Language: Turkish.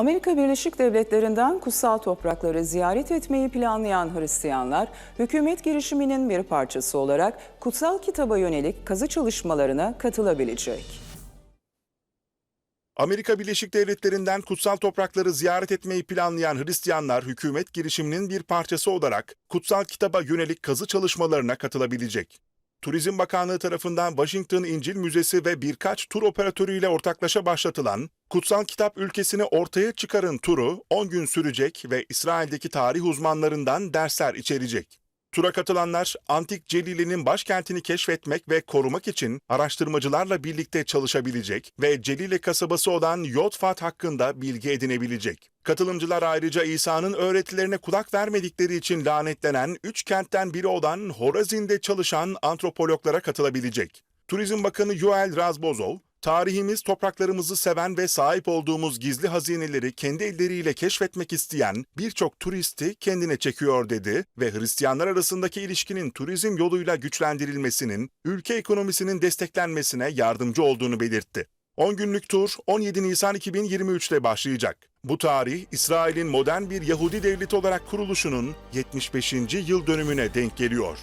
Amerika Birleşik Devletleri'nden kutsal toprakları ziyaret etmeyi planlayan Hristiyanlar, hükümet girişiminin bir parçası olarak kutsal kitaba yönelik kazı çalışmalarına katılabilecek. Amerika Birleşik Devletleri'nden kutsal toprakları ziyaret etmeyi planlayan Hristiyanlar hükümet girişiminin bir parçası olarak kutsal kitaba yönelik kazı çalışmalarına katılabilecek. Turizm Bakanlığı tarafından Washington İncil Müzesi ve birkaç tur operatörüyle ortaklaşa başlatılan Kutsal Kitap Ülkesini Ortaya Çıkarın turu 10 gün sürecek ve İsrail'deki tarih uzmanlarından dersler içerecek. Tura katılanlar Antik Celili'nin başkentini keşfetmek ve korumak için araştırmacılarla birlikte çalışabilecek ve Celile kasabası olan Yotfat hakkında bilgi edinebilecek. Katılımcılar ayrıca İsa'nın öğretilerine kulak vermedikleri için lanetlenen üç kentten biri olan Horazin'de çalışan antropologlara katılabilecek. Turizm Bakanı Yoel Razbozov, Tarihimiz topraklarımızı seven ve sahip olduğumuz gizli hazineleri kendi elleriyle keşfetmek isteyen birçok turisti kendine çekiyor dedi ve Hristiyanlar arasındaki ilişkinin turizm yoluyla güçlendirilmesinin ülke ekonomisinin desteklenmesine yardımcı olduğunu belirtti. 10 günlük tur 17 Nisan 2023'te başlayacak. Bu tarih İsrail'in modern bir Yahudi devleti olarak kuruluşunun 75. yıl dönümüne denk geliyor.